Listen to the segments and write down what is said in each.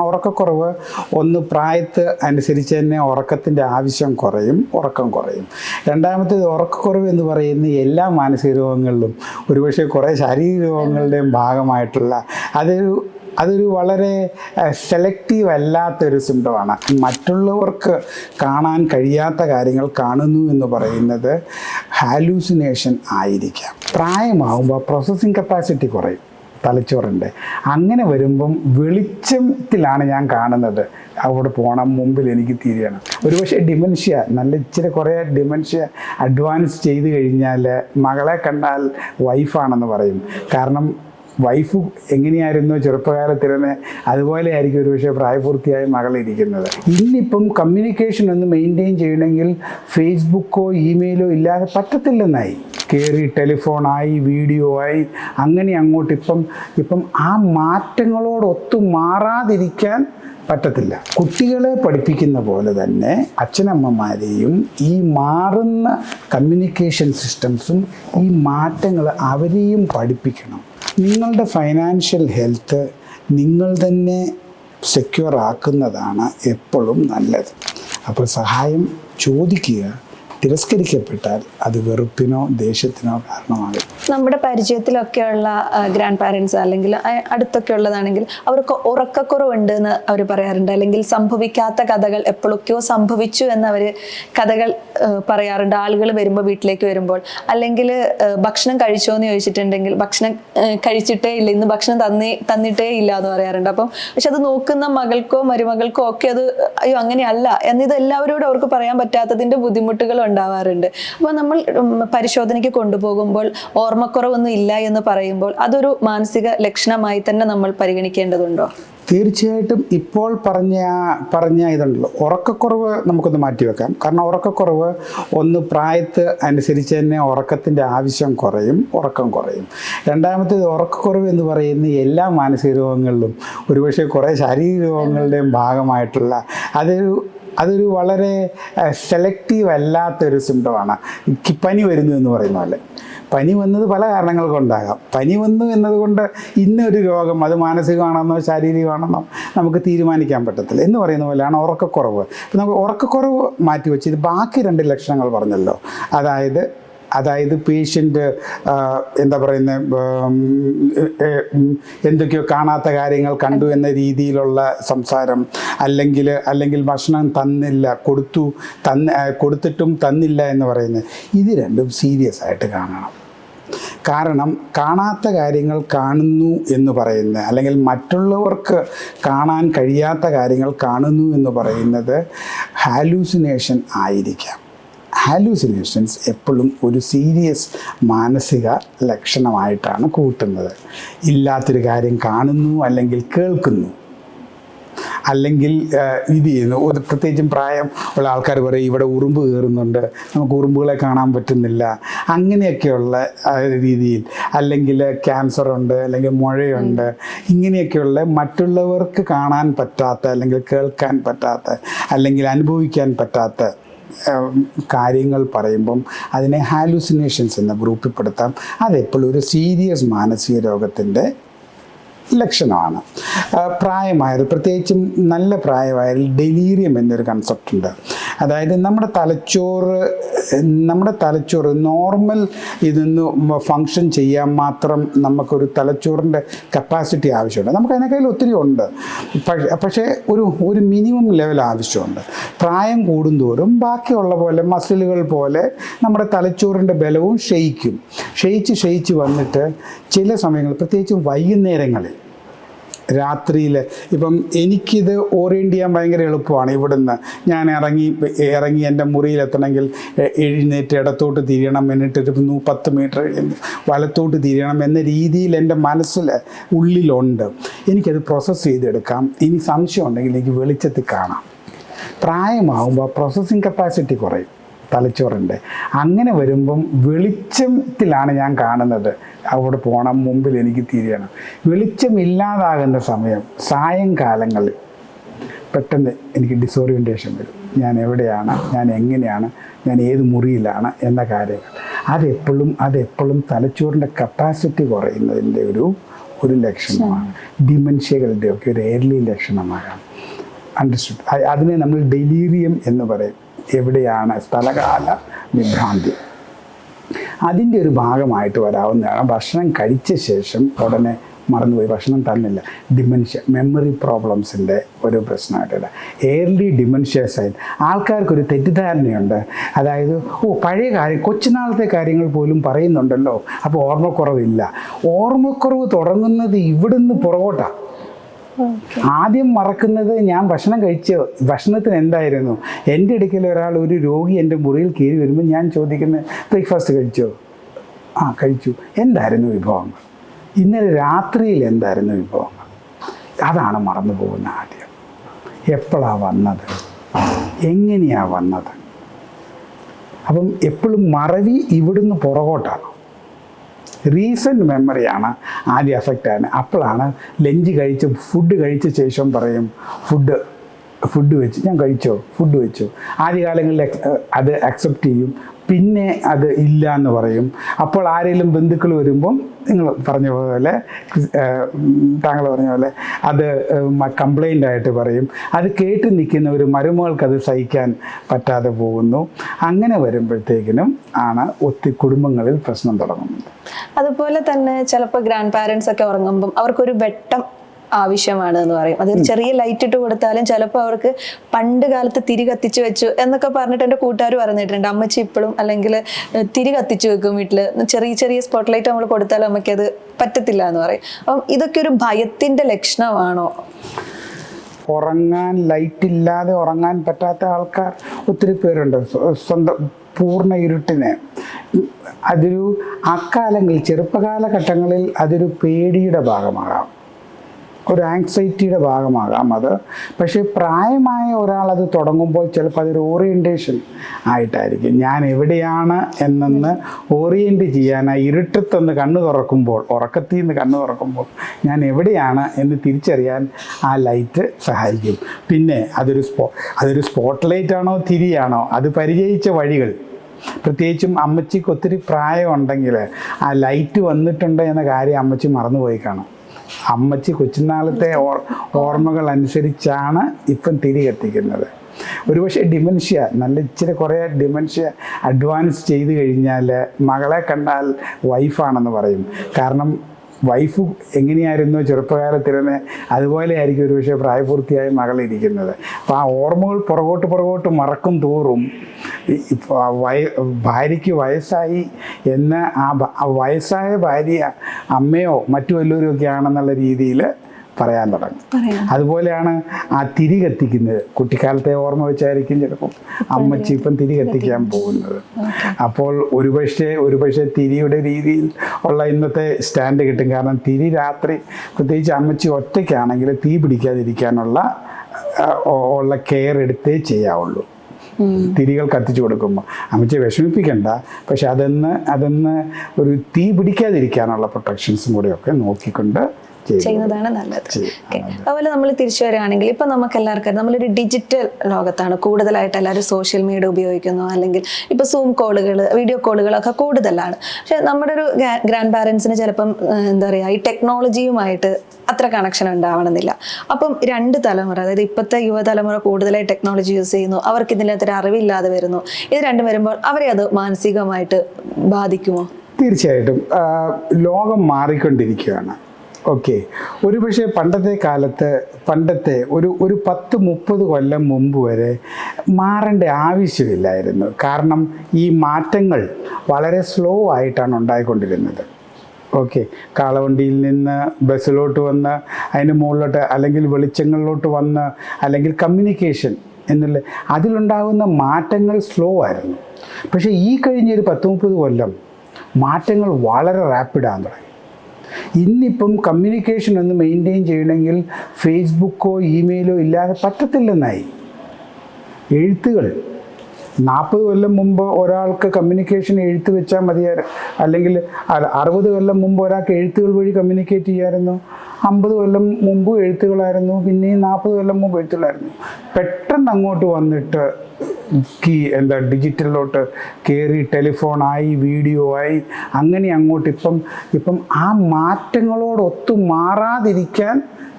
ഉറക്കക്കുറവ് ഒന്ന് പ്രായത്ത് അനുസരിച്ച് തന്നെ ഉറക്കത്തിന്റെ ആവശ്യം കുറയും ഉറക്കം കുറയും. രണ്ടാമത്തേത് ഉറക്കക്കുറവ് എന്ന് പറയുന്ന എല്ലാ മാനസിക രോഗങ്ങളിലും ഒരുപക്ഷെ കുറേ ശാരീരിക രോഗങ്ങളുടെയും ഭാഗമായിട്ടുള്ള അതൊരു അതൊരു വളരെ സെലക്റ്റീവ് അല്ലാത്തൊരു സിംറ്റമാണ് മറ്റുള്ളവർക്ക് കാണാൻ കഴിയാത്ത കാര്യങ്ങൾ കാണുന്നു എന്ന് പറയുന്നത് ഹാലൂസിനേഷൻ ആയിരിക്കാം. പ്രായമാകുമ്പോൾ പ്രോസസ്സിങ് കപ്പാസിറ്റി കുറയും. തലച്ചോറിന്റെ. അങ്ങനെ വരുമ്പം വെളിച്ചത്തിലാണ് ഞാൻ കാണുന്നത്. അവിടെ പോകണം മുമ്പിൽ എനിക്ക് തിരിയണം. ഒരുപക്ഷെ ഡിമെൻഷ്യ നല്ല ഇച്ചിരി കുറേ ഡിമെൻഷ്യ അഡ്വാൻസ് ചെയ്ത് കഴിഞ്ഞാൽ മകളെ കണ്ടാൽ വൈഫാണെന്ന് പറയും. കാരണം വൈഫ് എങ്ങനെയായിരുന്നു ചെറുപ്പകാലത്തിൽ തന്നെ അതുപോലെ ആയിരിക്കും ഒരുപക്ഷെ പ്രായപൂർത്തിയായ മകളിരിക്കുന്നത് ഇന്നിപ്പം കമ്മ്യൂണിക്കേഷൻ ഒന്ന് മെയിന്റെയിൻ ചെയ്യണമെങ്കിൽ ഫേസ്ബുക്കോ ഇമെയിലോ ഇല്ലാതെ പറ്റത്തില്ലെന്നായി. കയറി ടെലിഫോണായി വീഡിയോ ആയി അങ്ങനെ അങ്ങോട്ട് ഇപ്പം ഇപ്പം ആ മാറ്റങ്ങളോടൊത്തു മാറാതിരിക്കാൻ പറ്റത്തില്ല. കുട്ടികളെ പഠിപ്പിക്കുന്ന പോലെ തന്നെ അച്ഛനമ്മമാരെയും ഈ മാറുന്ന കമ്മ്യൂണിക്കേഷൻ സിസ്റ്റംസും ഈ മാറ്റങ്ങൾ അവരെയും പഠിപ്പിക്കണം. നിങ്ങളുടെ ഫൈനാൻഷ്യൽ ഹെൽത്ത് നിങ്ങൾ തന്നെ സെക്യൂർ ആക്കുന്നതാണ് എപ്പോഴും നല്ലത്. അപ്പോൾ സഹായം ചോദിക്കുക തിരസ്കരിക്കപ്പെട്ടാൽ അത് വെറുപ്പിനോ ദേഷ്യത്തിനോ കാരണമാകും. നമ്മുടെ പരിചയത്തിലൊക്കെയുള്ള ഗ്രാൻഡ് പാരൻസ് അല്ലെങ്കിൽ അടുത്തൊക്കെ ഉള്ളതാണെങ്കിൽ അവർക്ക് ഉറക്കക്കുറവുണ്ട് എന്ന് അവർ പറയാറുണ്ട്. അല്ലെങ്കിൽ സംഭവിക്കാത്ത കഥകൾ എപ്പോഴൊക്കെയോ സംഭവിച്ചു എന്ന് അവർ കഥകൾ പറയാറുണ്ട്. ആളുകൾ വരുമ്പോൾ വീട്ടിലേക്ക് വരുമ്പോൾ. അല്ലെങ്കിൽ ഭക്ഷണം കഴിച്ചോ എന്ന് ചോദിച്ചിട്ടുണ്ടെങ്കിൽ ഭക്ഷണം കഴിച്ചിട്ടേ ഇല്ല. ഇന്ന് ഭക്ഷണം തന്നേ തന്നിട്ടേ ഇല്ല എന്ന് പറയാറുണ്ട്. അപ്പം പക്ഷെ അത് നോക്കുന്ന മകൾക്കോ മരുമകൾക്കോ ഒക്കെ അത് അയ്യോ അങ്ങനെയല്ല. എന്നിത് എല്ലാവരോടും അവർക്ക് പറയാൻ പറ്റാത്തതിന്റെ ബുദ്ധിമുട്ടുകൾ ഉണ്ടാവാറുണ്ട്. അപ്പോൾ നമ്മൾ പരിശോധനയ്ക്ക് കൊണ്ടുപോകുമ്പോൾ ഓർമ്മക്കുറവൊന്നും ഇല്ല എന്ന് പറയുമ്പോൾ അതൊരു മാനസിക ലക്ഷണമായി തന്നെ നമ്മൾ പരിഗണിക്കേണ്ടതുണ്ടോ? തീർച്ചയായിട്ടും ഇപ്പോൾ പറഞ്ഞ പറഞ്ഞ ഇതുണ്ടല്ലോ. ഉറക്കക്കുറവ് നമുക്കൊന്ന് മാറ്റിവെക്കാം കാരണം ഉറക്കക്കുറവ് ഒന്ന് പ്രായത്ത് അനുസരിച്ച് തന്നെ ഉറക്കത്തിന്റെ ആവശ്യം കുറയും ഉറക്കം കുറയും. രണ്ടാമത്തേത് ഉറക്കക്കുറവ് എന്ന് പറയുന്ന എല്ലാ മാനസിക രോഗങ്ങളിലും ഒരുപക്ഷെ കുറേ ശാരീരിക രോഗങ്ങളുടെയും ഭാഗമായിട്ടുള്ള അതൊരു അതൊരു വളരെ സെലക്റ്റീവ് അല്ലാത്തൊരു സിംറ്റമാണ് പനി വരുന്നു എന്ന് പറയുന്ന പോലെ. പനി വന്നത് പല കാരണങ്ങൾ കൊണ്ടാകാം പനി വന്നു എന്നതുകൊണ്ട് ഇന്നൊരു രോഗം അത് മാനസികമാണെന്നോ ശാരീരികമാണെന്നോ നമുക്ക് തീരുമാനിക്കാൻ പറ്റത്തില്ല. എന്ന് പറയുന്ന പോലെയാണ് ഉറക്കക്കുറവ്. നമുക്ക് ഉറക്കക്കുറവ് മാറ്റിവെച്ച് ഇത് ബാക്കി രണ്ട് ലക്ഷണങ്ങൾ പറഞ്ഞല്ലോ. അതായത് അതായത് പേഷ്യന്റ് എന്താ പറയുന്നത് എന്തൊക്കെയോ കാണാത്ത കാര്യങ്ങൾ കണ്ടു എന്ന രീതിയിലുള്ള സംസാരം. അല്ലെങ്കിൽ അല്ലെങ്കിൽ ഭക്ഷണം തന്നില്ല കൊടുത്തു തന്ന കൊടുത്തിട്ടും തന്നില്ല എന്ന് പറയുന്നത്. ഇത് രണ്ടും സീരിയസ് ആയിട്ട് കാണണം. കാരണം കാണാത്ത കാര്യങ്ങൾ കാണുന്നു എന്ന് പറയുന്നത് അല്ലെങ്കിൽ മറ്റുള്ളവർക്ക് കാണാൻ കഴിയാത്ത കാര്യങ്ങൾ കാണുന്നു എന്ന് പറയുന്നത് ഹാലൂസിനേഷൻ ആയിരിക്കാം. ഹാലൂസിനേഷൻസ് എപ്പോഴും ഒരു സീരിയസ് മാനസിക ലക്ഷണമായിട്ടാണ് കൂട്ടുന്നത്. ഇല്ലാത്തൊരു കാര്യം കാണുന്നു അല്ലെങ്കിൽ കേൾക്കുന്നു. അല്ലെങ്കിൽ ഇത് ചെയ്യുന്നു. ഒരു പ്രത്യേകിച്ചും പ്രായം ഉള്ള ആൾക്കാർ പറയും ഇവിടെ ഉറുമ്പ് കയറുന്നുണ്ട്. നമുക്ക് ഉറുമ്പുകളെ കാണാൻ പറ്റുന്നില്ല. അങ്ങനെയൊക്കെയുള്ള രീതിയിൽ. അല്ലെങ്കിൽ ക്യാൻസർ ഉണ്ട് അല്ലെങ്കിൽ മുഴയുണ്ട്. ഇങ്ങനെയൊക്കെയുള്ള മറ്റുള്ളവർക്ക് കാണാൻ പറ്റാത്ത അല്ലെങ്കിൽ കേൾക്കാൻ പറ്റാത്ത അല്ലെങ്കിൽ അനുഭവിക്കാൻ പറ്റാത്ത കാര്യങ്ങൾ പറയുമ്പം അതിനെ ഹാലൂസിനേഷൻസ് എന്ന ഗ്രൂപ്പിൽ പെടുത്താം. അതെപ്പോഴും ഒരു സീരിയസ് മാനസിക രോഗത്തിന്റെ ലക്ഷണമാണ്. പ്രായമായത് പ്രത്യേകിച്ചും നല്ല പ്രായമായാൽ ഡെലീരിയം എന്നൊരു കൺസെപ്റ്റ് ഉണ്ട്. അതായത് നമ്മുടെ തലച്ചോറ് നമ്മുടെ തലച്ചോറ് നോർമൽ ഇതൊന്ന് ഫങ്ഷൻ ചെയ്യാൻ മാത്രം നമുക്കൊരു തലച്ചോറിന്റെ കപ്പാസിറ്റി ആവശ്യമുണ്ട്. നമുക്ക് അതിനേക്കാൾ ഒത്തിരി ഉണ്ട്. പക്ഷേ ഒരു ഒരു മിനിമം ലെവൽ ആവശ്യമുണ്ട്. പ്രായം കൂടുന്തോറും ബാക്കിയുള്ള പോലെ മസിലുകൾ പോലെ നമ്മുടെ തലച്ചോറിന്റെ ബലവും ക്ഷയിക്കും. ക്ഷയിച്ച് ക്ഷയിച്ച് വന്നിട്ട് ചില സമയങ്ങളിൽ പ്രത്യേകിച്ചും വൈകുന്നേരങ്ങളിൽ രാത്രിയിൽ ഇപ്പം എനിക്കിത് ഓറിയന്റ് ചെയ്യാൻ ഭയങ്കര എളുപ്പമാണ് ഇവിടുന്ന്. ഞാൻ ഇറങ്ങി ഇറങ്ങി എന്റെ മുറിയിലെത്തണമെങ്കിൽ എഴുന്നേറ്റ് ഇടത്തോട്ട് തിരിയണം എന്നിട്ട് നൂ- പത്ത് മീറ്റർ വലത്തോട്ട് തിരിയണം എന്ന രീതിയിൽ എന്റെ മനസ്സിൽ ഉള്ളിലുണ്ട്. എനിക്കത് പ്രോസസ്സ് ചെയ്തെടുക്കാം. ഇനി സംശയം ഉണ്ടെങ്കിൽ എനിക്ക് വെളിച്ചത്തിൽ കാണാം. പ്രായമാകുമ്പോൾ പ്രോസസ്സിങ് കപ്പാസിറ്റി കുറയും. തലച്ചോറിന്റെ. അങ്ങനെ വരുമ്പം വെളിച്ചത്തിലാണ് ഞാൻ കാണുന്നത്. അവിടെ പോകണം മുമ്പിൽ എനിക്ക് തിരിയണം. വെളിച്ചമില്ലാതാകുന്ന സമയം സായങ്കാലങ്ങളിൽ പെട്ടെന്ന് എനിക്ക് ഡിസോറിയന്റേഷൻ വരും. ഞാൻ എവിടെയാണ് ഞാൻ എങ്ങനെയാണ് ഞാൻ ഏത് മുറിയിലാണ് എന്ന കാര്യങ്ങൾ. അതെപ്പോഴും അതെപ്പോഴും തലച്ചോറിന്റെ കപ്പാസിറ്റി കുറയുന്നതിന്റെ ഒരു ഒരു ലക്ഷണമാണ്. ഡിമൻഷ്യകളുടെ ഒക്കെ ഒരു ഏർലി ലക്ഷണമാകാം അണ്ടർസ്റ്റുഡ് അതിനെ നമ്മൾ ഡെലീറിയം എന്ന് പറയും. എവിടെയാണ് സ്ഥലകാല വിഭ്രാന്തി? അതിന്റെ ഒരു ഭാഗമായിട്ട് വരാവുന്നതാണ് ഭക്ഷണം കഴിച്ച ശേഷം ഉടനെ മറന്നുപോയി. ഭക്ഷണം തന്നില്ല. ഡിമെൻഷ്യ മെമ്മറി പ്രോബ്ലംസിന്റെ ഒരു പ്രശ്നമായിട്ടില്ല എയർലി ഡിമെൻഷ്യ സൈൻ ആൾക്കാർക്കൊരു തെറ്റിദ്ധാരണയുണ്ട്. അതായത് ഓ പഴയ കാര്യം കൊച്ചുനാളത്തെ കാര്യങ്ങൾ പോലും പറയുന്നുണ്ടല്ലോ. അപ്പോൾ ഓർമ്മക്കുറവില്ല. ഓർമ്മക്കുറവ് തുടങ്ങുന്നത് ഇവിടുന്ന് പുറകോട്ടാണ് ആദ്യം മറക്കുന്നത് ഞാൻ ഭക്ഷണം കഴിച്ച ഭക്ഷണത്തിന് എന്തായിരുന്നു? എന്റെ ഇടയ്ക്കൽ ഒരാൾ ഒരു രോഗി എന്റെ മുറിയിൽ കയറി വരുമ്പോൾ ഞാൻ ചോദിക്കുന്നത് ബ്രേക്ക്ഫാസ്റ്റ് കഴിച്ചോ? ആ കഴിച്ചു. എന്തായിരുന്നു വിഭവങ്ങൾ? ഇന്നലെ രാത്രിയിൽ എന്തായിരുന്നു വിഭവങ്ങൾ? അതാണ് മറന്നു പോകുന്ന ആദ്യം. എപ്പോഴാ വന്നത്? എങ്ങനെയാണ് വന്നത്? അപ്പം എപ്പോഴും മറവി ഇവിടുന്ന് പുറകോട്ടാണ്. റീസെന്റ് മെമ്മറിയാണ് ആദ്യം എഫക്റ്റ് ആകുന്നത് അപ്പോഴാണ് ലഞ്ച് കഴിച്ച് ഫുഡ് കഴിച്ച ശേഷം പറയും ഫുഡ് ഫുഡ് വെച്ച് ഞാൻ കഴിച്ചോ? ഫുഡ് വെച്ചോ? ആദ്യകാലങ്ങളിൽ അത് അക്സെപ്റ്റ് ചെയ്യും. പിന്നെ അത് ഇല്ല എന്ന് പറയും. അപ്പോൾ ആരെങ്കിലും ബന്ധുക്കൾ വരുമ്പം നിങ്ങൾ പറഞ്ഞ പോലെ താങ്കൾ പറഞ്ഞ പോലെ അത് കംപ്ലൈന്റ് ആയിട്ട് പറയും. അത് കേട്ട് നിൽക്കുന്ന ഒരു മരുമകൾക്ക് അത് സഹിക്കാൻ പറ്റാതെ പോകുന്നു. അങ്ങനെ വരുമ്പോഴത്തേക്കിനും ആണ് ഒത്തിരി കുടുംബങ്ങളിൽ പ്രശ്നം തുടങ്ങുന്നത്. അതുപോലെ തന്നെ ചിലപ്പോൾ ഗ്രാൻഡ് പാരൻസ് ഒക്കെ ഉറങ്ങുമ്പം അവർക്കൊരു വെട്ടം ആവശ്യമാണ് എന്ന് പറയും അത് ചെറിയ ലൈറ്റ് ഇട്ട് കൊടുത്താലും ചിലപ്പോൾ അവർക്ക് പണ്ട് കാലത്ത് തിരി കത്തിച്ച് വെച്ചു എന്നൊക്കെ പറഞ്ഞിട്ട് എന്റെ കൂട്ടുകാർ പറഞ്ഞിട്ടുണ്ട്. അമ്മച്ചി ഇപ്പോഴും അല്ലെങ്കിൽ തിരി കത്തിച്ച് വെക്കും വീട്ടിൽ ചെറിയ ചെറിയ സ്പോട്ട് ലൈറ്റ് നമ്മൾ കൊടുത്താലും അമ്മയ്ക്ക് അത് പറ്റത്തില്ല എന്ന് പറയും. അപ്പം ഇതൊക്കെ ഒരു ഭയത്തിന്റെ ലക്ഷണമാണോ? ഉറങ്ങാൻ ലൈറ്റ് ഇല്ലാതെ ഉറങ്ങാൻ പറ്റാത്ത ആൾക്കാർ ഒത്തിരി പേരുണ്ട്. സ്വന്തം പൂർണ ഇരുട്ടിന്. അതൊരു അക്കാലങ്ങളിൽ ചെറുപ്പകാലഘട്ടങ്ങളിൽ അതൊരു പേടിയുടെ ഭാഗമാകാം. ഒരു ആങ്സൈറ്റിയുടെ ഭാഗമാകാം അത്. പക്ഷേ പ്രായമായ ഒരാൾ അത് തുടങ്ങുമ്പോൾ ചിലപ്പോൾ അതൊരു ഓറിയന്റേഷൻ ആയിട്ടായിരിക്കും. ഞാൻ എവിടെയാണ് എന്നൊന്ന് ഓറിയന്റ് ചെയ്യാനായി ഇരുട്ടത്തൊന്ന് കണ്ണ് തുറക്കുമ്പോൾ ഉറക്കത്തിൽ നിന്ന് കണ്ണ് തുറക്കുമ്പോൾ ഞാൻ എവിടെയാണ് എന്ന് തിരിച്ചറിയാൻ ആ ലൈറ്റ് സഹായിക്കും. പിന്നെ അതൊരു സ്പോ അതൊരു സ്പോട്ട് ലൈറ്റ് ആണോ തിരിയാണോ? അത് പരിചയിച്ച വഴികൾ. പ്രത്യേകിച്ചും അമ്മച്ചിക്ക് ഒത്തിരി പ്രായമുണ്ടെങ്കിൽ ആ ലൈറ്റ് വന്നിട്ടുണ്ട് എന്ന കാര്യം അമ്മച്ചി മറന്നുപോയി കാണും. അമ്മച്ചി കൊച്ചുനാളത്തെ ഓർമ്മകൾ അനുസരിച്ചാണ് ഇപ്പം തിരി കത്തിക്കുന്നത്. ഒരുപക്ഷെ ഡിമെൻഷ്യ നല്ല ഇച്ചിരി കുറേ ഡിമെൻഷ്യ അഡ്വാൻസ് ചെയ്ത് കഴിഞ്ഞാൽ മകളെ കണ്ടാൽ വൈഫാണെന്ന് പറയും. കാരണം വൈഫ് എങ്ങനെയായിരുന്നു ചെറുപ്പകാലത്തിരുന്ന് അതുപോലെ ആയിരിക്കും ഒരുപക്ഷെ പ്രായപൂർത്തിയായ മകളിരിക്കുന്നത്. അപ്പോൾ ആ ഓർമ്മകൾ പുറകോട്ട് പുറകോട്ട് മറക്കും തോറും വയ ഭാര്യയ്ക്ക് വയസ്സായി എന്ന് ആ വയസ്സായ ഭാര്യ അമ്മയോ മറ്റു വല്ലവരും ഒക്കെ ആണെന്നുള്ള രീതിയിൽ പറയാൻ തുടങ്ങും. അതുപോലെയാണ് ആ തിരി കത്തിക്കുന്നത്. കുട്ടിക്കാലത്തെ ഓർമ്മ വെച്ചായിരിക്കും ചിലപ്പോൾ അമ്മച്ചി ഇപ്പം തിരി കത്തിക്കാൻ പോകുന്നത്. അപ്പോൾ ഒരുപക്ഷെ ഒരുപക്ഷെ തിരിയുടെ രീതിയിൽ ഉള്ള ഇന്നത്തെ സ്റ്റാൻഡ് കിട്ടും. കാരണം തിരി രാത്രി പ്രത്യേകിച്ച് അമ്മച്ചി ഒറ്റയ്ക്കാണെങ്കിൽ തീ പിടിക്കാതിരിക്കാനുള്ള ഉള്ള കെയർ എടുത്തേ ചെയ്യാവുള്ളൂ. തിരികൾ കത്തിച്ചു കൊടുക്കുമ്പോൾ. അമ്മച്ചി വിഷമിപ്പിക്കണ്ട. പക്ഷെ അതെന്ന് അതെന്ന് ഒരു തീ പിടിക്കാതിരിക്കാനുള്ള പ്രൊട്ടക്ഷൻസും കൂടെയൊക്കെ നോക്കിക്കൊണ്ട് ചെയ്യുന്നതാണ് നല്ലത്. അതുപോലെ നമ്മൾ തിരിച്ചു വരികയാണെങ്കിൽ ഇപ്പൊ നമുക്ക് എല്ലാവർക്കും നമ്മളൊരു ഡിജിറ്റൽ ലോകത്താണ്. കൂടുതലായിട്ട് എല്ലാവരും സോഷ്യൽ മീഡിയ ഉപയോഗിക്കുന്നു. അല്ലെങ്കിൽ ഇപ്പൊ സൂം കോളുകൾ വീഡിയോ കോളുകളൊക്കെ കൂടുതലാണ്. പക്ഷെ നമ്മുടെ ഒരു ഗ്രാൻഡ് പാരൻസിന് ചിലപ്പം എന്താ പറയുക ഈ ടെക്നോളജിയുമായിട്ട് അത്ര കണക്ഷൻ ഉണ്ടാവണമെന്നില്ല. അപ്പം രണ്ട് തലമുറ അതായത് ഇപ്പോഴത്തെ യുവതലമുറ കൂടുതലായി ടെക്നോളജി യൂസ് ചെയ്യുന്നു. അവർക്ക് ഇതിനകത്തൊരു അറിവില്ലാതെ വരുന്നു. ഇത് രണ്ടും വരുമ്പോൾ അവരെ അത് മാനസികമായിട്ട് ബാധിക്കുമോ? തീർച്ചയായിട്ടും. ലോകം മാറിക്കൊണ്ടിരിക്കുകയാണ്. ഓക്കെ ഒരു പക്ഷേ പണ്ടത്തെ കാലത്ത് പണ്ടത്തെ ഒരു ഒരു പത്ത് മുപ്പത് കൊല്ലം മുമ്പ് വരെ മാറേണ്ട ആവശ്യമില്ലായിരുന്നു. കാരണം ഈ മാറ്റങ്ങൾ വളരെ സ്ലോ ആയിട്ടാണ് ഉണ്ടായിക്കൊണ്ടിരുന്നത്. ഓക്കെ കാളവണ്ടിയിൽ നിന്ന് ബസ്സിലോട്ട് വന്ന് അതിന് മുകളിലോട്ട് അല്ലെങ്കിൽ വെളിച്ചങ്ങളിലോട്ട് വന്ന് അല്ലെങ്കിൽ കമ്മ്യൂണിക്കേഷൻ എന്നുള്ള അതിലുണ്ടാകുന്ന മാറ്റങ്ങൾ സ്ലോ ആയിരുന്നു. പക്ഷേ ഈ കഴിഞ്ഞൊരു പത്ത് മുപ്പത് കൊല്ലം മാറ്റങ്ങൾ വളരെ റാപ്പിഡാന്ന് തുടങ്ങി ഇന്നിപ്പം കമ്മ്യൂണിക്കേഷൻ ഒന്ന് മെയിന്റെയിൻ ചെയ്യണമെങ്കിൽ ഫേസ്ബുക്കോ ഇമെയിലോ ഇല്ലാതെ പറ്റത്തില്ലെന്നായി. എഴുത്തുകൾ. നാൽപ്പത് കൊല്ലം മുമ്പ് ഒരാൾക്ക് കമ്മ്യൂണിക്കേഷൻ എഴുത്ത് വെച്ചാൽ മതിയായിരുന്നു. അല്ലെങ്കിൽ അറുപത് കൊല്ലം മുമ്പ് ഒരാൾക്ക് എഴുത്തുകൾ വഴി കമ്മ്യൂണിക്കേറ്റ് ചെയ്യാമായിരുന്നു. അമ്പത് കൊല്ലം മുമ്പ് എഴുത്തുകളായിരുന്നു പിന്നെയും നാൽപ്പത് കൊല്ലം മുമ്പ് എഴുത്തുകളായിരുന്നു. പെട്ടെന്ന് അങ്ങോട്ട് വന്നിട്ട് കീ എന്താ ഡിജിറ്റലിലോട്ട് കയറി ടെലിഫോണായി വീഡിയോ ആയി അങ്ങനെ അങ്ങോട്ട് ഇപ്പം ഇപ്പം ആ മാറ്റങ്ങളോടൊത്തു മാറാതിരിക്കാൻ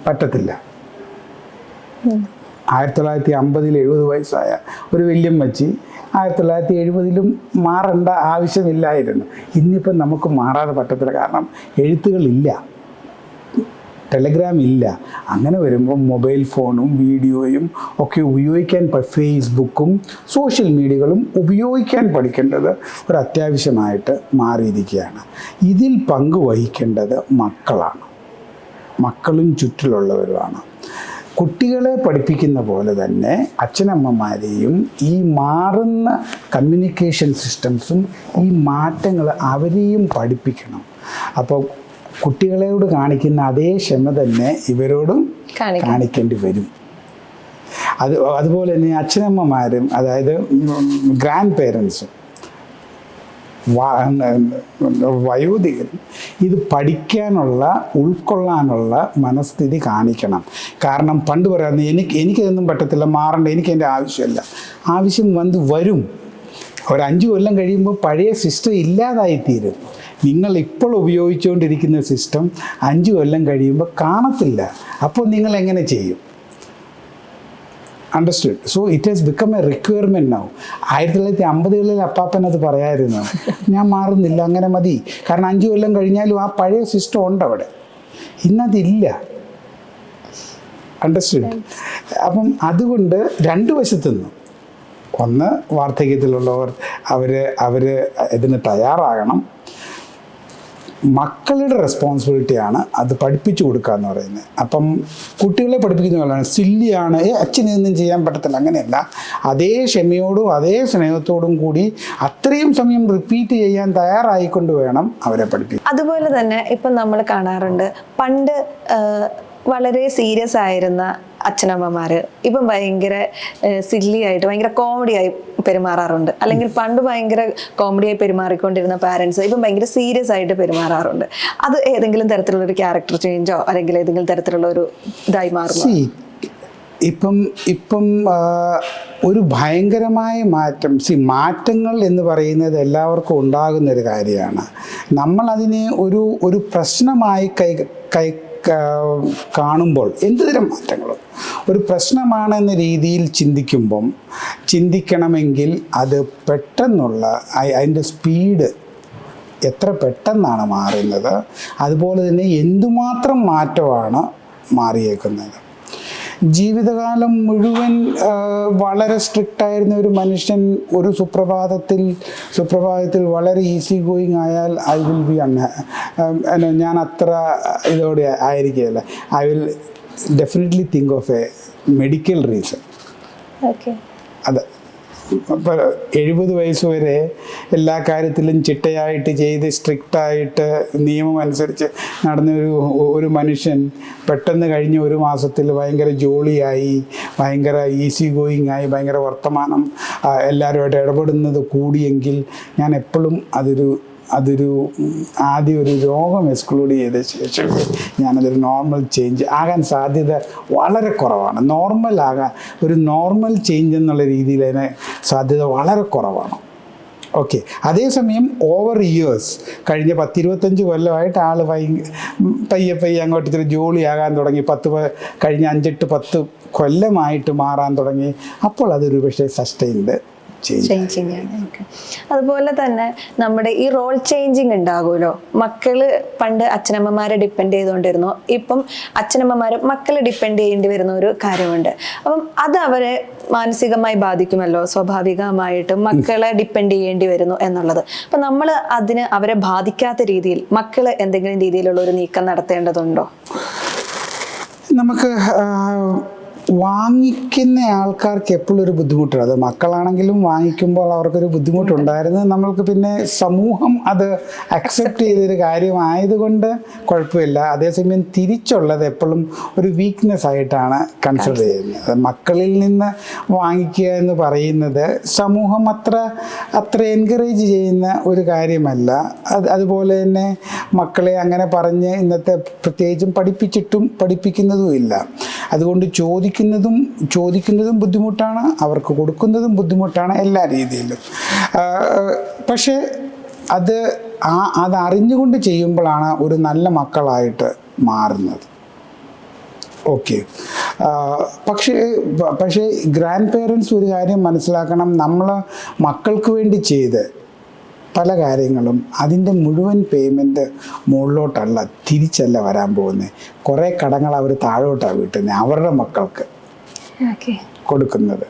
പറ്റത്തില്ല. ആയിരത്തി തൊള്ളായിരത്തി അമ്പതിൽ എഴുപത് വയസ്സായ ഒരു വല്യമ്മച്ചി ആയിരത്തി തൊള്ളായിരത്തി എഴുപതിലും മാറേണ്ട ആവശ്യമില്ലായിരുന്നു. ഇന്നിപ്പം നമുക്ക് മാറാതെ പറ്റത്തില്ല. കാരണം എഴുത്തുകളില്ല. ടെലഗ്രാം ഇല്ല. അങ്ങനെ വരുമ്പോൾ മൊബൈൽ ഫോണും വീഡിയോയും ഒക്കെ ഉപയോഗിക്കാൻ ഫേസ്ബുക്കും സോഷ്യൽ മീഡിയകളും ഉപയോഗിക്കാൻ പഠിക്കേണ്ടത് ഒരു അത്യാവശ്യമായിട്ട് മാറിയിരിക്കുകയാണ്. ഇതിൽ പങ്കുവഹിക്കേണ്ടത് മക്കളാണ്. മക്കളും ചുറ്റിലുള്ളവരുമാണ്. കുട്ടികളെ പഠിപ്പിക്കുന്ന പോലെ തന്നെ അച്ഛനമ്മമാരെയും ഈ മാറുന്ന കമ്മ്യൂണിക്കേഷൻ സിസ്റ്റംസും ഈ മാറ്റങ്ങൾ അവരെയും പഠിപ്പിക്കണം. അപ്പോൾ കുട്ടികളോട് കാണിക്കുന്ന അതേ ക്ഷമ തന്നെ ഇവരോടും കാണിക്കേണ്ടി വരും. അത് അതുപോലെ തന്നെ അച്ഛനമ്മമാരും അതായത് ഗ്രാൻഡ് പേരൻസും വയോധികരും ഇത് പഠിക്കാനുള്ള ഉൾക്കൊള്ളാനുള്ള മനസ്ഥിതി കാണിക്കണം. കാരണം പണ്ട് പറയാറുണ്ട് എനിക്ക് എനിക്കതൊന്നും പറ്റത്തില്ല മാറണ്ട എനിക്ക് എന്റെ ആവശ്യമില്ല. ആവശ്യം വന്ന് വരും. ഒരു അഞ്ച് കൊല്ലം കഴിയുമ്പോൾ പഴയ സിസ്റ്റം ഇല്ലാതായിത്തീരും. നിങ്ങൾ ഇപ്പോൾ ഉപയോഗിച്ചുകൊണ്ടിരിക്കുന്ന സിസ്റ്റം അഞ്ച് കൊല്ലം കഴിയുമ്പോൾ കാണത്തില്ല. അപ്പോൾ നിങ്ങൾ എങ്ങനെ ചെയ്യും? Understood so it has become a requirement now ആയിരത്തി തൊള്ളായിരത്തി അമ്പതുകളിൽ അപ്പാപ്പൻ അത് പറയായിരുന്നു. ഞാൻ മാറുന്നില്ല അങ്ങനെ മതി. കാരണം അഞ്ച് കൊല്ലം കഴിഞ്ഞാലും ആ പഴയ സിസ്റ്റം ഉണ്ട് അവിടെ. ഇന്നതില്ല. അണ്ടർസ്റ്റുഡ് അപ്പം അതുകൊണ്ട് രണ്ട് വശത്തുനിന്നും ഒന്ന് വാർദ്ധക്യത്തിലുള്ളവർ അവർ അവർ ഇതിന് തയ്യാറാകണം. മക്കളുടെ റെസ്പോൺസിബിലിറ്റിയാണ് അത് പഠിപ്പിച്ചു കൊടുക്കുക എന്ന് പറയുന്നത്. അപ്പം കുട്ടികളെ പഠിപ്പിക്കുന്ന പോലെയാണ്. സില്ലിയാണ് ഏ അച്ഛന് ഇതൊന്നും ചെയ്യാൻ പറ്റത്തില്ല. അങ്ങനെയല്ല. അതേ ക്ഷമയോടും അതേ സ്നേഹത്തോടും കൂടി അത്രയും സമയം റിപ്പീറ്റ് ചെയ്യാൻ തയ്യാറായിക്കൊണ്ട് വേണം അവരെ പഠിപ്പിക്കാൻ. അതുപോലെ തന്നെ ഇപ്പം നമ്മൾ കാണാറുണ്ട് പണ്ട് വളരെ സീരിയസ് ആയിരുന്ന അച്ഛനമ്മമാര് ഇപ്പം ഭയങ്കര സില്ലി ആയിട്ട് ഭയങ്കര കോമഡി ആയി പെരുമാറാറുണ്ട്. അല്ലെങ്കിൽ പണ്ട് ഭയങ്കര കോമഡി ആയി പെരുമാറിക്കൊണ്ടിരുന്ന പാരൻസ് ഇപ്പം ഭയങ്കര സീരിയസ് ആയിട്ട് പെരുമാറാറുണ്ട്. അത് ഏതെങ്കിലും തരത്തിലുള്ള ഒരു ക്യാരക്ടർ ചേഞ്ചോ അല്ലെങ്കിൽ ഏതെങ്കിലും തരത്തിലുള്ള ഒരു ഇതായി മാറുമോ? ഇപ്പം ഇപ്പം ഒരു ഭയങ്കരമായ മാറ്റം സി മാറ്റങ്ങൾ എന്ന് പറയുന്നത് എല്ലാവർക്കും ഉണ്ടാകുന്നൊരു കാര്യമാണ്. നമ്മളതിനെ ഒരു ഒരു പ്രശ്നമായി കൈ കാ- കാണുമ്പോൾ എന്തുതരം മാറ്റങ്ങളും ഒരു പ്രശ്നമാണെന്ന രീതിയിൽ ചിന്തിക്കുമ്പം ചിന്തിക്കണമെങ്കിൽ അത് പെട്ടെന്നുള്ള അതിന്റെ സ്പീഡ് എത്ര പെട്ടെന്നാണ് മാറുന്നത്? അതുപോലെ തന്നെ എന്തുമാത്രം മാറ്റമാണ് മാറിയേക്കുന്നത്? ജീവിതകാലം മുഴുവൻ വളരെ സ്ട്രിക്റ്റ് ആയിരുന്ന ഒരു മനുഷ്യൻ ഒരു സുപ്രഭാതത്തിൽ സുപ്രഭാതത്തിൽ വളരെ ഈസി ഗോയിങ് ആയാൽ ഐ വിൽ ബി അൺ ഞാൻ അത്ര ഇതോടെ ആയിരിക്കുകയല്ല. I will definitely think of a medical reason okay എഴുപത് വയസ്സ് വരെ എല്ലാ കാര്യത്തിലും ചിട്ടയായിട്ട് ചെയ്ത് സ്ട്രിക്റ്റായിട്ട് നിയമം അനുസരിച്ച് നടന്ന ഒരു ഒരു മനുഷ്യൻ പെട്ടെന്ന് കഴിഞ്ഞ ഒരു മാസത്തിൽ ഭയങ്കര ജോളിയായി ഭയങ്കര ഈസി ഗോയിങ് ആയി ഭയങ്കര വർത്തമാനം എല്ലാവരുമായിട്ട് ഇടപെടുന്നത് കൂടിയെങ്കിൽ ഞാൻ എപ്പോഴും അതൊരു അതൊരു ആദ്യം ഒരു രോഗം എക്സ്ക്ലൂഡ് ചെയ്ത ശേഷം ഞാനതൊരു നോർമൽ ചേഞ്ച് ആകാൻ സാധ്യത വളരെ കുറവാണ്. നോർമൽ ആകാൻ ഒരു നോർമൽ ചേഞ്ച് എന്നുള്ള രീതിയിൽ അതിന് സാധ്യത വളരെ കുറവാണ്. ഓക്കെ. അതേസമയം ഓവർ ഇയേഴ്സ് കഴിഞ്ഞ പത്തിരുപത്തഞ്ച് കൊല്ലമായിട്ട് ആൾ ഭയങ്കര പയ്യെ പയ്യെ അങ്ങോട്ട് ഇത്തിരി ജോളിയാകാൻ തുടങ്ങി. പത്ത് കഴിഞ്ഞ അഞ്ചെട്ട് പത്ത് കൊല്ലമായിട്ട് മാറാൻ തുടങ്ങി. അപ്പോൾ അതൊരു പക്ഷേ സസ്റ്റൈൻഡ് ചേഞ്ചിങ് ആണ്. അതുപോലെ തന്നെ നമ്മുടെ ഈ റോൾ ചേഞ്ചിങ് ഉണ്ടാകുമല്ലോ. മക്കൾ പണ്ട് അച്ഛനമ്മമാരെ ഡിപ്പെൻഡ് ചെയ്തുകൊണ്ടിരുന്നു. ഇപ്പം അച്ഛനമ്മമാരും മക്കളെ ഡിപ്പെൻഡ് ചെയ്യേണ്ടി വരുന്ന ഒരു കാര്യമുണ്ട്. അപ്പം അത് അവരെ മാനസികമായി ബാധിക്കുമല്ലോ. സ്വാഭാവികമായിട്ടും മക്കളെ ഡിപ്പെൻഡ് ചെയ്യേണ്ടി വരുന്നു എന്നുള്ളത്. അപ്പൊ നമ്മൾ അതിന് അവരെ ബാധിക്കാത്ത രീതിയിൽ മക്കൾ എന്തെങ്കിലും രീതിയിലുള്ള ഒരു നീക്കം നടത്തേണ്ടതുണ്ടോ? നമുക്ക് വാങ്ങിക്കുന്ന ആൾക്കാർക്ക് എപ്പോഴും ഒരു ബുദ്ധിമുട്ടുണ്ട് അത് മക്കളാണെങ്കിലും വാങ്ങിക്കുമ്പോൾ അവർക്കൊരു ബുദ്ധിമുട്ടുണ്ടായിരുന്നു. നമ്മൾക്ക് പിന്നെ സമൂഹം അത് അക്സെപ്റ്റ് ചെയ്തൊരു കാര്യമായതുകൊണ്ട് കുഴപ്പമില്ല. അതേസമയം തിരിച്ചുള്ളത് എപ്പോഴും ഒരു വീക്ക്നെസ് ആയിട്ടാണ് കൺസിഡർ ചെയ്യുന്നത്. മക്കളിൽ നിന്ന് വാങ്ങിക്കുക എന്ന് പറയുന്നത് സമൂഹം അത്ര അത്ര എൻകറേജ് ചെയ്യുന്ന ഒരു കാര്യമല്ല. അത് അതുപോലെ തന്നെ മക്കളെ അങ്ങനെ പറഞ്ഞ് ഇന്നത്തെ പ്രത്യേകിച്ചും പഠിപ്പിച്ചിട്ടും പഠിപ്പിക്കുന്നതും ഇല്ല. അതുകൊണ്ട് ചോദിക്കുന്നതും ചോദിക്കുന്നതും ബുദ്ധിമുട്ടാണ് അവർക്ക് കൊടുക്കുന്നതും ബുദ്ധിമുട്ടാണ് എല്ലാ രീതിയിലും. പക്ഷേ അത് ആ അത് അറിഞ്ഞുകൊണ്ട് ചെയ്യുമ്പോഴാണ് ഒരു നല്ല മക്കളായിട്ട് മാറുന്നത്. ഓക്കെ. പക്ഷേ പക്ഷേ ഗ്രാൻഡ് പേരൻസ് ഒരു കാര്യം മനസ്സിലാക്കണം. നമ്മൾ മക്കൾക്ക് വേണ്ടി ചെയ്ത് പല കാര്യങ്ങളും അതിന്റെ മുഴുവൻ പേയ്മെന്റ് മുകളിലോട്ടല്ല തിരിച്ചല്ല വരാൻ പോകുന്നത് കുറേ കടങ്ങൾ അവർ താഴോട്ടാണ് വീട്ടുന്നത് അവരുടെ മക്കൾക്ക് കൊടുക്കുന്നത്.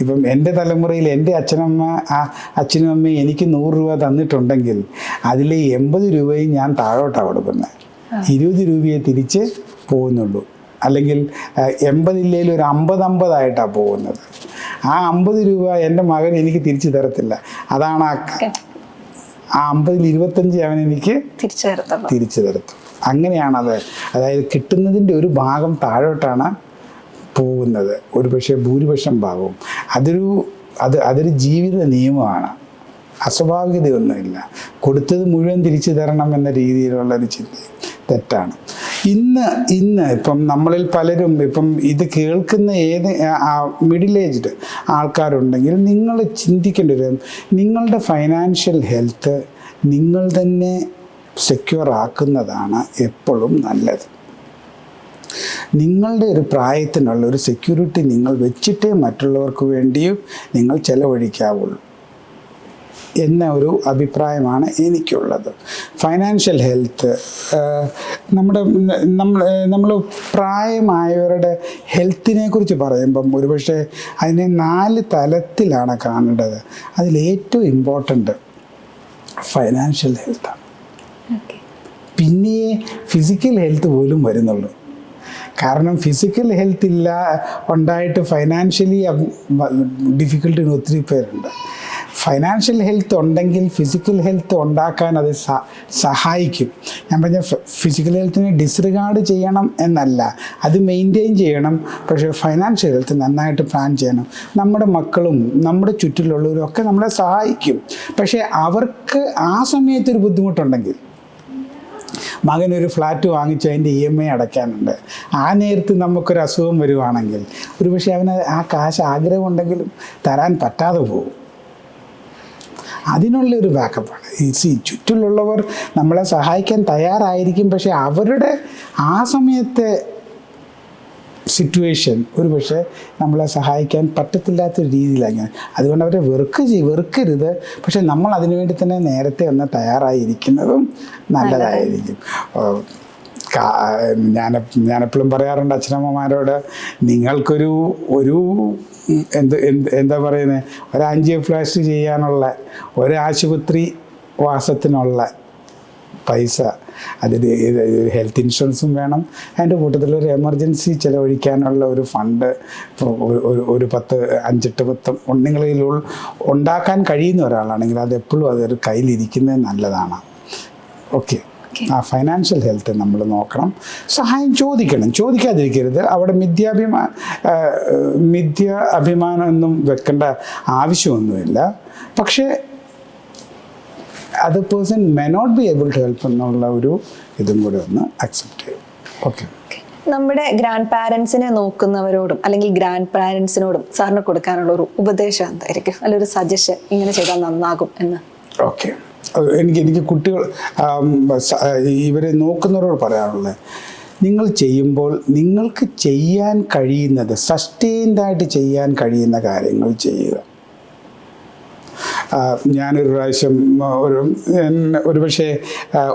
ഇപ്പം എന്റെ തലമുറയിൽ എന്റെ അച്ഛനമ്മ ആ അച്ഛനും അമ്മയും എനിക്ക് നൂറ് രൂപ തന്നിട്ടുണ്ടെങ്കിൽ അതിൽ എൺപത് രൂപയും ഞാൻ താഴോട്ടാണ് കൊടുക്കുന്നത് ഇരുപത് രൂപയെ തിരിച്ച് പോകുന്നുള്ളൂ. അല്ലെങ്കിൽ എൺപതില്ലേലും ഒരു അമ്പത് അമ്പതായിട്ടാണ് പോകുന്നത്. ആ അമ്പത് രൂപ എന്റെ മകൻ എനിക്ക് തിരിച്ചു തരത്തില്ല. അതാണ് ആ ആ അമ്പതിൽ ഇരുപത്തഞ്ച് അവൻ എനിക്ക് തിരിച്ചു തരത്തുള്ളൂ അങ്ങനെയാണ് അത് അങ്ങനെയാണത്. അതായത് കിട്ടുന്നതിന്റെ ഒരു ഭാഗം താഴോട്ടാണ് പോകുന്നത്. ഒരു പക്ഷേ ഭൂരിപക്ഷം ഭാഗവും. അതൊരു അത് അതൊരു ജീവിത നിയമമാണ്. അസ്വാഭാവികതയൊന്നുമില്ല. കൊടുത്തത് മുഴുവൻ തിരിച്ചു തരണം എന്ന രീതിയിലുള്ള ഒരു ചിന്ത തെറ്റാണ്. ഇന്ന് ഇന്ന് ഇപ്പം നമ്മളിൽ പലരും ഇപ്പം ഇത് കേൾക്കുന്ന ഏത് മിഡിൽ ഏജ്ഡ് ആൾക്കാരുണ്ടെങ്കിൽ നിങ്ങൾ ചിന്തിക്കേണ്ടി വരും നിങ്ങളുടെ ഫൈനാൻഷ്യൽ ഹെൽത്ത് നിങ്ങൾ തന്നെ സെക്യൂർ ആക്കുന്നതാണ് എപ്പോഴും നല്ലത്. നിങ്ങളുടെ ഒരു പ്രായത്തിനുള്ള ഒരു സെക്യൂരിറ്റി നിങ്ങൾ വെച്ചിട്ടേ മറ്റുള്ളവർക്ക് വേണ്ടിയും നിങ്ങൾ ചെലവഴിക്കാവുള്ളൂ. എന്ന ഒരു അഭിപ്രായമാണ് എനിക്കുള്ളത്. ഫൈനാൻഷ്യൽ ഹെൽത്ത് നമ്മുടെ നമ്മൾ നമ്മൾ പ്രായമായവരുടെ ഹെൽത്തിനെ കുറിച്ച് പറയുമ്പം ഒരുപക്ഷെ അതിനെ നാല് തലത്തിലാണ് കാണേണ്ടത്. അതിലേറ്റവും ഇമ്പോർട്ടന്റ് ഫൈനാൻഷ്യൽ ഹെൽത്താണ് പിന്നെ ഫിസിക്കൽ ഹെൽത്ത് പോലും വരുന്നുള്ളൂ. കാരണം ഫിസിക്കൽ ഹെൽത്ത് ഇല്ല ഉണ്ടായിട്ട് ഫൈനാൻഷ്യലി ഡിഫിക്കൽട്ടിന് ഒത്തിരി പേരുണ്ട്. ഫൈനാൻഷ്യൽ ഹെൽത്ത് ഉണ്ടെങ്കിൽ ഫിസിക്കൽ ഹെൽത്ത് ഉണ്ടാക്കാൻ അത് സഹായിക്കും. ഞാൻ പറഞ്ഞ ഫിസിക്കൽ ഹെൽത്തിനെ ഡിസ്റിഗാർഡ് ചെയ്യണം എന്നല്ല. അത് മെയിന്റെയിൻ ചെയ്യണം. പക്ഷേ ഫൈനാൻഷ്യൽ ഹെൽത്ത് നന്നായിട്ട് പ്ലാൻ ചെയ്യണം. നമ്മുടെ മക്കളും നമ്മുടെ ചുറ്റിലുള്ളവരും ഒക്കെ നമ്മളെ സഹായിക്കും. പക്ഷേ അവർക്ക് ആ സമയത്തൊരു ബുദ്ധിമുട്ടുണ്ടെങ്കിൽ മകനൊരു ഫ്ലാറ്റ് വാങ്ങിച്ചു അതിന്റെ ഇ എം ഐ അടയ്ക്കാനുണ്ട്. ആ നേരത്ത് നമുക്കൊരു അസുഖം വരുവാണെങ്കിൽ ഒരുപക്ഷെ അവന് ആ കാശ് ആഗ്രഹമുണ്ടെങ്കിലും തരാൻ പറ്റാതെ പോകും. അതിനുള്ളൊരു ബാക്കപ്പാണ് ഈ സി ചുറ്റിലുള്ളവർ നമ്മളെ സഹായിക്കാൻ തയ്യാറായിരിക്കും. പക്ഷേ അവരുടെ ആ സമയത്തെ സിറ്റുവേഷൻ ഒരു പക്ഷേ നമ്മളെ സഹായിക്കാൻ പറ്റത്തില്ലാത്തൊരു രീതിയിലാണ് ഞാൻ അതുകൊണ്ട് അവരെ വെറുക്ക് ചെയ് വെറുക്കരുത്. പക്ഷെ നമ്മൾ അതിനുവേണ്ടി തന്നെ നേരത്തെ ഒന്ന് തയ്യാറായിരിക്കുന്നതും നല്ലതായിരിക്കും. ഞാൻ ഞാനെപ്പോഴും പറയാറുണ്ട് അച്ഛനമ്മമാരോട് നിങ്ങൾക്കൊരു ഒരു എന്ത് എന്ത് പറയുന്നത് ഒരു ആൻജിയോപ്ലാസ്റ്റി ചെയ്യാനുള്ള ഒരു ആശുപത്രി വാസത്തിനുള്ള പൈസ. അതിന് ഹെൽത്ത് ഇൻഷുറൻസും വേണം. അതിന്റെ കൂട്ടത്തിൽ ഒരു എമർജൻസി ചിലവഴിക്കാനുള്ള ഒരു ഫണ്ട് ഒരു- ഒരു- ഒരു പത്ത് അഞ്ചെട്ട് പത്ത് നിങ്ങളിൽ ഉണ്ടാക്കാൻ കഴിയുന്ന ഒരാളാണെങ്കിൽ അത് എപ്പോഴും അതൊരു കയ്യിലിരിക്കുന്നത് നല്ലതാണ്. ഓക്കെ. ആ ഫൈനാൻഷ്യൽ ഹെൽത്ത് നമ്മൾ നോക്കണം. സഹായം ചോദിക്കണം. ചോദിക്കാതിരിക്കരുത്. അവിടെ മിഥ്യാഭിമാ മിഥ്യ അഭിമാനമൊന്നും വെക്കേണ്ട ആവശ്യമൊന്നുമില്ല. പക്ഷേ അത് person may not be able to help എന്നുള്ള ഒരു ഇതും കൂടെ ഒന്ന് അക്സെപ്റ്റ് ചെയ്യും. ഓക്കെ നമ്മുടെ ഗ്രാൻഡ് പാരൻസിനെ നോക്കുന്നവരോടും അല്ലെങ്കിൽ ഗ്രാൻഡ് പാരൻസിനോടും സാറിന് കൊടുക്കാനുള്ള ഒരു ഉപദേശം എന്തായിരിക്കും? അല്ലെങ്കിൽ ഒരു സജഷൻ ഇങ്ങനെ ചെയ്താൽ നന്നാകും എന്ന്. ഓക്കെ എനിക്ക് എനിക്ക് കുട്ടികൾ ഇവരെ നോക്കുന്നവരോട് പറയാനുള്ളത് നിങ്ങൾ ചെയ്യുമ്പോൾ നിങ്ങൾക്ക് ചെയ്യാൻ കഴിയുന്നത് സസ്റ്റെയിൻഡായിട്ട് ചെയ്യാൻ കഴിയുന്ന കാര്യങ്ങൾ ചെയ്യുക. ഞാനൊരു പ്രാവശ്യം ഒരു ഒരു പക്ഷേ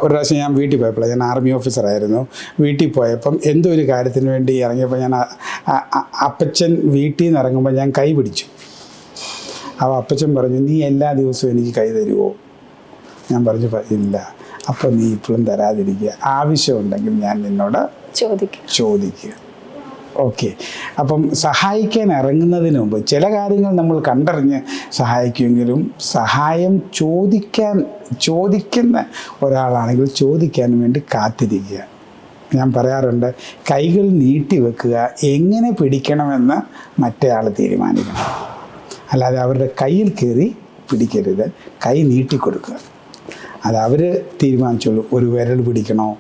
ഒരു പ്രാവശ്യം ഞാൻ വീട്ടിൽ പോയപ്പോൾ ഞാൻ ആർമി ഓഫീസറായിരുന്നു വീട്ടിൽ പോയപ്പം എന്തോ ഒരു കാര്യത്തിന് വേണ്ടി ഇറങ്ങിയപ്പോൾ ഞാൻ അപ്പച്ചൻ വീട്ടിൽ നിന്ന് ഇറങ്ങുമ്പോൾ ഞാൻ കൈ പിടിച്ചു. അപ്പോൾ അപ്പച്ചൻ പറഞ്ഞു നീ എല്ലാ ദിവസവും എനിക്ക് കൈ തരുമോ ഞാൻ പറഞ്ഞു ഇല്ല. അപ്പോൾ നീ ഇപ്പോഴും തരാതിരിക്കുക. ആവശ്യമുണ്ടെങ്കിൽ ഞാൻ നിന്നോട് ചോദിക്കുക ചോദിക്കുക. ഓക്കെ. അപ്പം സഹായിക്കാൻ ഇറങ്ങുന്നതിന് മുമ്പ് ചില കാര്യങ്ങൾ നമ്മൾ കണ്ടറിഞ്ഞ് സഹായിക്കുമെങ്കിലും സഹായം ചോദിക്കാൻ ചോദിക്കുന്ന ഒരാളാണെങ്കിൽ ചോദിക്കാൻ വേണ്ടി കാത്തിരിക്കുക. ഞാൻ പറയാറുണ്ട് കൈകൾ നീട്ടി വെക്കുക എങ്ങനെ പിടിക്കണമെന്ന് മറ്റേ ആൾ തീരുമാനിക്കണം. അല്ലാതെ അവരുടെ കയ്യിൽ കയറി പിടിക്കരുത്. കൈ നീട്ടിക്കൊടുക്കുക അത് അവർ തീരുമാനിച്ചോളൂ. ഒരു വിരൽ പിടിക്കണോ?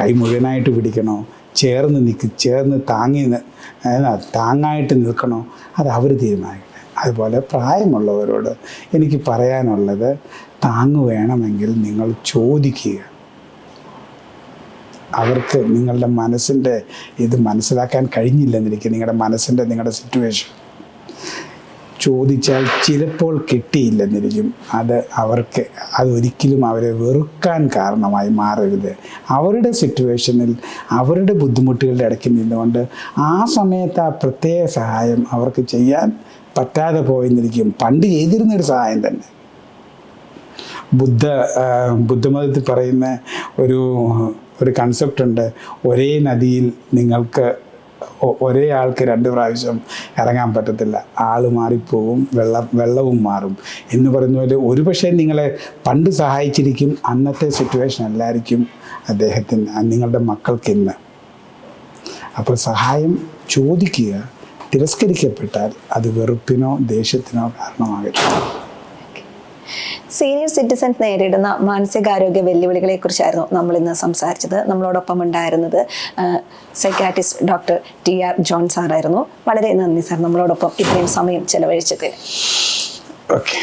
കൈ മുഴുവനായിട്ട് പിടിക്കണോ? ചേർന്ന് നിൽക്ക് ചേർന്ന് താങ്ങി താങ്ങായിട്ട് നിൽക്കണോ? അത് അവർ തീരുമാനിക്കണം അതുപോലെ പ്രായമുള്ളവരോട് എനിക്ക് പറയാനുള്ളത് താങ്ങ് വേണമെങ്കിൽ നിങ്ങൾ ചോദിക്കുക. അവർക്ക് നിങ്ങളുടെ മനസ്സിന്റെ ഇത് മനസ്സിലാക്കാൻ കഴിഞ്ഞില്ലെന്നിരിക്കും നിങ്ങളുടെ മനസ്സിന്റെ നിങ്ങളുടെ സിറ്റുവേഷൻ ചോദിച്ചാൽ ചിലപ്പോൾ കിട്ടിയില്ലെന്നിരിക്കും. അത് അവർക്ക് അതൊരിക്കലും അവരെ വെറുക്കാൻ കാരണമായി മാറരുത്. അവരുടെ സിറ്റുവേഷനിൽ അവരുടെ ബുദ്ധിമുട്ടുകളുടെ ഇടയ്ക്ക് നിന്നുകൊണ്ട് ആ സമയത്ത് ആ പ്രത്യേക സഹായം അവർക്ക് ചെയ്യാൻ പറ്റാതെ പോയെന്നിരിക്കും. പണ്ട് ചെയ്തിരുന്നൊരു സഹായം തന്നെ. ബുദ്ധ ബുദ്ധമതത്തിൽ പറയുന്ന ഒരു ഒരു കൺസെപ്റ്റ് ഉണ്ട്. ഒരേ നദിയിൽ നിങ്ങൾക്ക് ഒരേ ആൾക്ക് രണ്ട് പ്രാവശ്യം ഇറങ്ങാൻ പറ്റത്തില്ല. ആൾ മാറിപ്പോവും വെള്ളം വെള്ളവും മാറും. എന്ന് പറയുന്ന പോലെ ഒരുപക്ഷെ നിങ്ങളെ പണ്ട് സഹായിച്ചിരിക്കും അന്നത്തെ സിറ്റുവേഷൻ അല്ലായിരിക്കും അദ്ദേഹത്തിന് നിങ്ങളുടെ മക്കൾക്ക് ഇന്ന് അപ്പോൾ സഹായം ചോദിക്കുക തിരസ്കരിക്കപ്പെട്ടാൽ അത് വെറുപ്പിനോ ദേഷ്യത്തിനോ കാരണമാകരുത്. സീനിയർ സിറ്റിസൺസ് നേരിടുന്ന മാനസികാരോഗ്യ വെല്ലുവിളികളെ കുറിച്ചായിരുന്നു നമ്മൾ ഇന്ന് സംസാരിച്ചത്. നമ്മളോടൊപ്പം ഉണ്ടായിരുന്നത് psychiatrist doctor T R John സാറായിരുന്നു വളരെ നന്ദി സാർ നമ്മളോടൊപ്പം ഇത്രയും സമയം ചെലവഴിച്ചതിന് ഓക്കെ